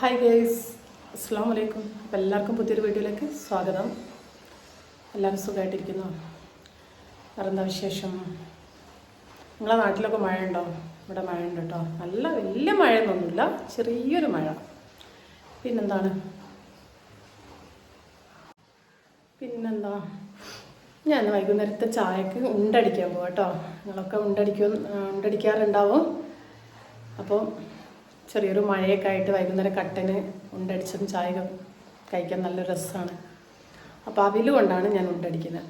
Hi guys അസ്സാം വലൈക്കും അപ്പോൾ എല്ലാവർക്കും പുതിയൊരു വീഡിയോയിലേക്ക് സ്വാഗതം. എല്ലാവരും സുഖമായിട്ടിരിക്കുന്നു? വേറെന്താ വിശേഷം? നിങ്ങളെ നാട്ടിലൊക്കെ മഴയുണ്ടോ? ഇവിടെ മഴയുണ്ട് കേട്ടോ. നല്ല വലിയ മഴയൊന്നുമില്ല. ചെറിയൊരു മഴ. പിന്നെന്താണ്? പിന്നെന്താ? ഞാൻ വൈകുന്നേരത്തെ ചായക്ക് ഉണ്ടടിക്കാൻ പോകാം കേട്ടോ. നിങ്ങളൊക്കെ ഉണ്ടടിക്കും ഉണ്ടടിക്കാറുണ്ടാവും. അപ്പോൾ ചെറിയൊരു മഴയൊക്കെ ആയിട്ട് വൈകുന്നേരം കട്ടന് ഉണ്ടടിച്ചതും ചായ കഴിക്കാൻ നല്ല രസമാണ് അപ്പോൾ അവിൽ കൊണ്ടാണ് ഞാൻ ഉണ്ടടിക്കുന്നത്.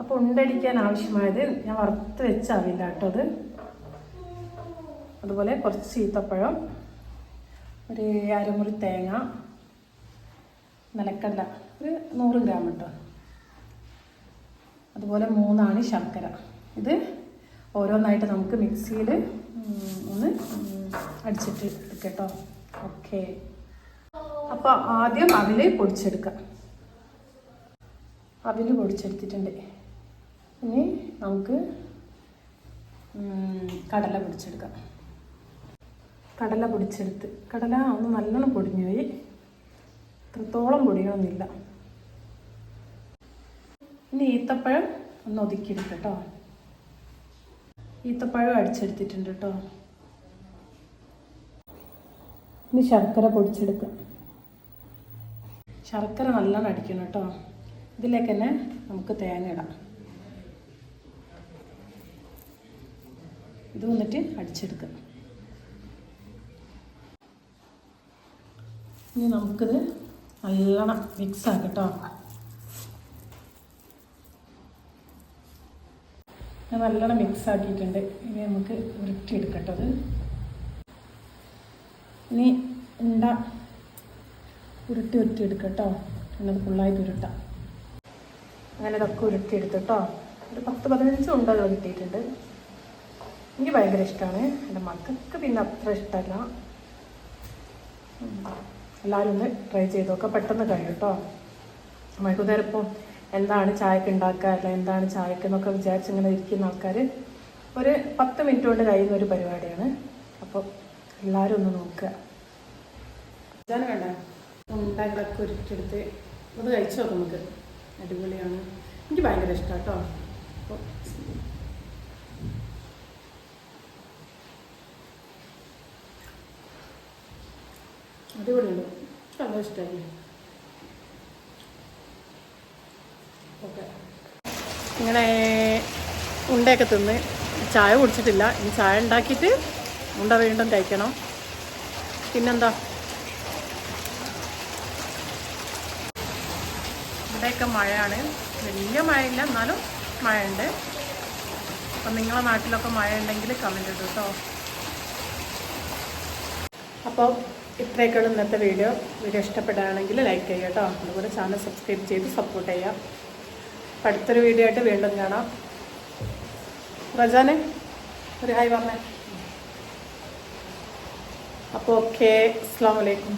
അപ്പോൾ ഉണ്ടടിക്കാൻ ആവശ്യമായത് ഞാൻ വറുത്ത് വെച്ച അവില്ല കേട്ടോ അത്. അതുപോലെ കുറച്ച് ചീത്തപ്പഴം ഒരു അരമുറി തേങ്ങ നിലക്കല്ല ഒരു നൂറ് ഗ്രാം കേട്ടോ അതുപോലെ മൂന്നാണ് ശർക്കര. ഇത് ഓരോന്നായിട്ട് നമുക്ക് മിക്സിയിൽ ഒന്ന് അടിച്ചിട്ട് എടുക്കട്ടോ ഓക്കെ. അപ്പോൾ ആദ്യം അവിൽ പൊടിച്ചെടുക്കാം. അവിൽ പൊടിച്ചെടുത്തിട്ടുണ്ട്. ഇനി നമുക്ക് കടല പൊടിച്ചെടുക്കാം. കടല പൊടിച്ചെടുത്ത് കടല ഒന്ന് നല്ലോണം പൊടിഞ്ഞു പോയി. ഇത്രത്തോളം പൊടിയണമെന്നില്ല ഇനി ഈത്തപ്പഴം ഒന്ന് ഒതുക്കിയെടുക്കാം കേട്ടോ. ഈത്തപ്പഴം അടിച്ചെടുത്തിട്ടുണ്ട് കേട്ടോ. ഇനി ശർക്കര പൊടിച്ചെടുക്കാം. ശർക്കര നല്ലോണം അടിക്കണം കേട്ടോ. ഇതിലേക്ക് തന്നെ നമുക്ക് തേങ്ങ ഇടാം. ഇത് വന്നിട്ട് അടിച്ചെടുക്കാം. ഇനി നമുക്കിത് നല്ലോണം മിക്സ് ആക്കാം ഞാൻ നല്ലോണം മിക്സ് ആക്കിയിട്ടുണ്ട്. ഇനി നമുക്ക് വൃത്തിയെടുക്കട്ടത് ഇനി ഉണ്ട ഉരുട്ടി ഉരുട്ടി എടുക്കട്ടോ എന്നത് ഫുള്ളായിട്ട് ഉരുട്ടാം. അങ്ങനെ ഇതൊക്കെ ഉരുട്ടിയെടുത്തിട്ടോ. ഒരു പത്ത് പതിനഞ്ച് ഉണ്ടകൾ കിട്ടിയിട്ടുണ്ട്. എനിക്ക് ഭയങ്കര ഇഷ്ടമാണ് എന്റെ മക്കൾക്ക് പിന്നെ അത്ര ഇഷ്ടമല്ല എല്ലാവരും ഒന്ന് ട്രൈ ചെയ്ത് നോക്കാം. പെട്ടെന്ന് കഴിയും കേട്ടോ വൈകുന്നേരം ഇപ്പോൾ എന്താണ് ചായക്ക് ഉണ്ടാക്കുക അല്ല എന്താണ് ചായക്ക് എന്നൊക്കെ വിചാരിച്ച് ഇങ്ങനെ ഇരിക്കുന്ന ആൾക്കാർ ഒരു പത്ത് മിനിറ്റ് കൊണ്ട് കഴിയുന്ന ഒരു പരിപാടിയാണ്. അപ്പോൾ എല്ലാവരും ഒന്ന് നോക്കുക. ഇതാണ് വേണ്ട? ഉണ്ടാകളൊക്കെ ഉരുട്ടെടുത്ത് അത് കഴിച്ചു നമുക്ക്. അടിപൊളിയാണ്. എനിക്ക് ഭയങ്കര ഇഷ്ടമാണ് കേട്ടോ അപ്പോൾ അടിപൊളിയുണ്ട്. നല്ല ഇഷ്ടമായി ഓക്കെ ഇങ്ങനെ ഉണ്ടയൊക്കെ തിന്ന് ചായ കുടിച്ചിട്ടില്ല. ഇനി ചായ ഉണ്ടാക്കിയിട്ട് ഉണ്ട വീണ്ടും കഴിക്കണം. പിന്നെന്താ? ഇവിടെയൊക്കെ മഴയാണ്. വലിയ മഴയില്ല എന്നാലും മഴയുണ്ട്. അപ്പം നിങ്ങളെ നാട്ടിലൊക്കെ മഴ ഉണ്ടെങ്കിൽ കമന്റ് ഇട്ടു കേട്ടോ അപ്പോൾ ഇത്രയൊക്കെയുള്ള ഇന്നത്തെ വീഡിയോ വീഡിയോ ഇഷ്ടപ്പെടുകയാണെങ്കിൽ ലൈക്ക് ചെയ്യുക കേട്ടോ അതുപോലെ ചാനൽ സബ്സ്ക്രൈബ് ചെയ്ത് സപ്പോർട്ട് ചെയ്യാം അപ്പം അടുത്തൊരു വീഡിയോ ആയിട്ട് വീണ്ടും കാണാം. റജാനെ ഒരു ഹായ് പറഞ്ഞേ. അപ്പോൾ ഓക്കെ അസ്സാം വലൈക്കും